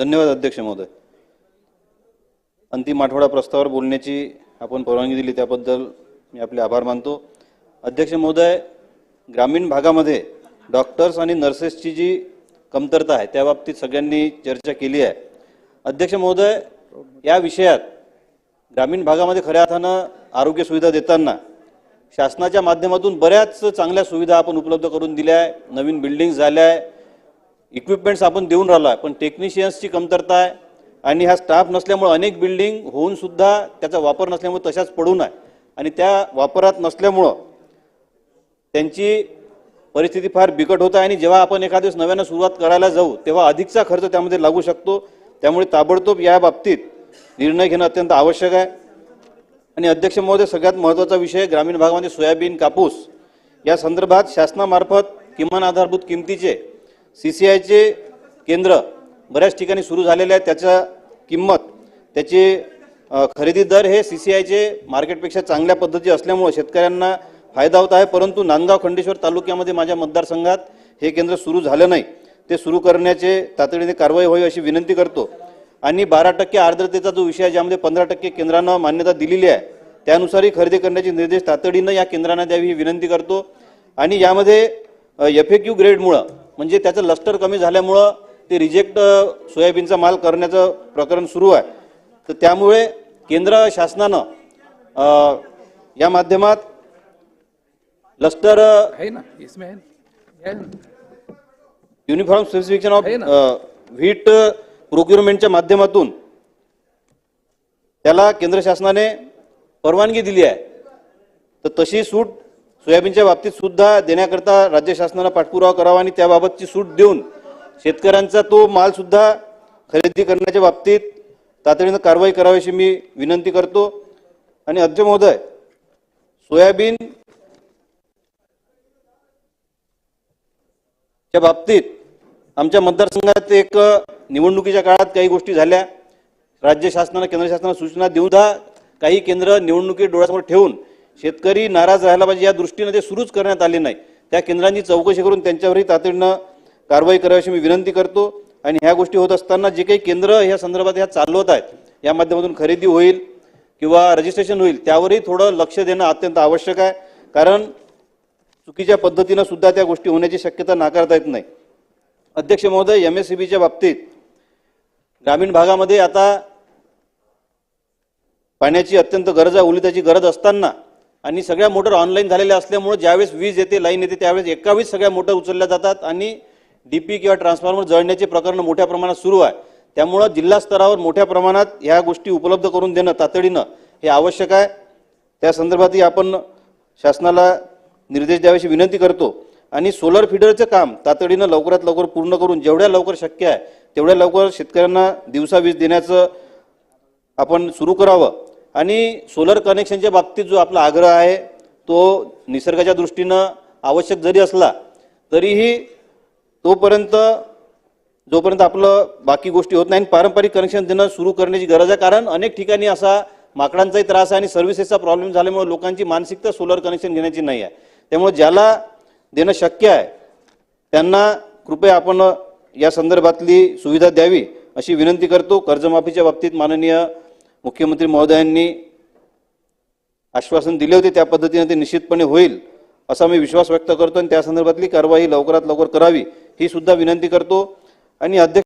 धन्यवाद अध्यक्ष महोदय. अंतिम आठवडा प्रस्तावावर बोलण्याची आपण परवानगी दिली त्याबद्दल मी आपले आभार मानतो. अध्यक्ष महोदय ग्रामीण भागामध्ये डॉक्टर्स आणि नर्सेसची जी कमतरता आहे त्या बाबतीत सगळ्यांनी चर्चा केली आहे. अध्यक्ष महोदय या विषयात ग्रामीण भागामध्ये खऱ्या अर्थानं आरोग्य सुविधा देताना शासनाच्या माध्यमातून बऱ्याच चांगल्या सुविधा आपण उपलब्ध करून दिल्या आहे. नवीन बिल्डिंग झाल्या आहे. इक्विपमेंट्स आपण देऊन राहिलो आहे पण टेक्निशियन्सची कमतरता आहे आणि हा स्टाफ नसल्यामुळे अनेक बिल्डिंग होऊनसुद्धा त्याचा वापर नसल्यामुळे तशाच पडून आहे आणि त्या वापरात नसल्यामुळं त्यांची परिस्थिती फार बिकट होत आहे आणि जेव्हा आपण एखाद्या दिवस नव्यानं सुरुवात करायला जाऊ तेव्हा अधिकचा खर्च त्यामध्ये लागू शकतो. त्यामुळे ताबडतोब या बाबतीत निर्णय घेणं अत्यंत आवश्यक आहे. आणि अध्यक्ष महोदय सगळ्यात महत्त्वाचा विषय ग्रामीण भागामध्ये सोयाबीन कापूस या संदर्भात शासनामार्फत किमान आधारभूत किमतीचे सी सी आयचे केंद्र बऱ्याच ठिकाणी सुरू झालेले आहेत. त्याच्या किंमत त्याचे खरेदी दर हे सी सी आयचे मार्केटपेक्षा चांगल्या पद्धती असल्यामुळे शेतकऱ्यांना फायदा होत आहे. परंतु नांदगाव खंडेश्वर तालुक्यामध्ये माझ्या मतदारसंघात हे केंद्र सुरू झालं नाही. ते सुरू करण्याचे तातडीने कारवाई होईल अशी विनंती करतो. आणि बारा टक्के आर्द्रतेचा जो विषय आहे ज्यामध्ये पंधरा टक्के केंद्रानं मान्यता दिलेली आहे त्यानुसारही खरेदी करण्याचे निर्देश तातडीनं या केंद्रांना द्यावी ही विनंती करतो. आणि यामध्ये एफ ए क्यू ग्रेडमुळं म्हणजे त्याचं लस्टर कमी झाल्यामुळं ते रिजेक्ट सोयाबीनचा माल करण्याचं प्रकरण सुरू आहे तर त्यामुळे केंद्र शासनानं या माध्यमात lustre? Uniform specification of. Wheat प्रोक्युरमेंटच्या माध्यमातून त्याला केंद्र शासनाने परवानगी दिली आहे तर तशी सूट सोयाबीनच्या बाबतीत सुद्धा देण्याकरता राज्य शासनाला पाठपुरावा करावा आणि त्याबाबतची सूट देऊन शेतकऱ्यांचा तो माल सुद्धा खरेदी करण्याच्या बाबतीत तातडीनं कारवाई करावी अशी मी विनंती करतो. आणि अध्यक्ष महोदय सोयाबीन च्या बाबतीत आमच्या मतदारसंघात एक निवडणुकीच्या काळात काही गोष्टी झाल्या. राज्य शासनानं केंद्र शासनानं सूचना देऊन काही केंद्र निवडणुकी डोळ्यासमोर ठेवून शेतकरी नाराज राहायला पाहिजे या दृष्टीनं ते सुरूच करण्यात आले नाही. त्या केंद्रांची चौकशी करून त्यांच्यावरही तातडीनं कारवाई करावी अशी मी विनंती करतो. आणि ह्या गोष्टी होत असताना जे काही केंद्र ह्या संदर्भात ह्या चालवत आहेत या माध्यमातून खरेदी होईल किंवा रजिस्ट्रेशन होईल त्यावरही थोडं लक्ष देणं अत्यंत आवश्यक आहे. कारण चुकीच्या पद्धतीनं सुद्धा त्या गोष्टी होण्याची शक्यता नाकारता येत नाही. अध्यक्ष महोदय एम एस सी बीच्या बाबतीत ग्रामीण भागामध्ये आता पाण्याची अत्यंत गरज आहे उलिताची गरज असताना आणि सगळ्या मोटर ऑनलाईन झालेल्या असल्यामुळे ज्यावेळेस वीज येते लाईन येते त्यावेळेस एकावीस सगळ्या मोटर उचलल्या जातात आणि डी पी किंवा ट्रान्सफॉर्मर जळण्याचे प्रकरण मोठ्या प्रमाणात सुरू आहे. त्यामुळं जिल्हा स्तरावर मोठ्या प्रमाणात ह्या गोष्टी उपलब्ध करून देणं तातडीनं हे आवश्यक आहे. त्या संदर्भातही आपण शासनाला निर्देश द्याव्याची विनंती करतो. आणि सोलर फिडरचं काम तातडीनं लवकरात लवकर पूर्ण करून जेवढ्या लवकर शक्य आहे तेवढ्या लवकर शेतकऱ्यांना दिवसा वीज देण्याचं आपण सुरू करावं. आणि सोलर कनेक्शनच्या बाबतीत जो आपला आग्रह आहे तो निसर्गाच्या दृष्टीनं आवश्यक जरी असला तरीही तोपर्यंत जोपर्यंत आपलं बाकी गोष्टी होत नाही आणि पारंपरिक कनेक्शन देणं सुरू करण्याची गरज आहे कारण अनेक ठिकाणी असा माकडांचाही त्रास आहे आणि सर्व्हिसेसचा प्रॉब्लेम झाल्यामुळे लोकांची मानसिकता सोलर कनेक्शन घेण्याची नाही आहे. त्यामुळे ज्याला देणं शक्य आहे त्यांना कृपया आपण या संदर्भातली सुविधा द्यावी अशी विनंती करतो. कर्जमाफीच्या बाबतीत माननीय मुख्यमंत्री महोदयांनी आश्वासन दिले होते त्या पद्धतीने ते निश्चितपणे होईल असा मी विश्वास व्यक्त करतो आणि त्या संदर्भातली कारवाई लवकरात लवकर करावी ही सुद्धा विनंती करतो. आणि अध्यक्ष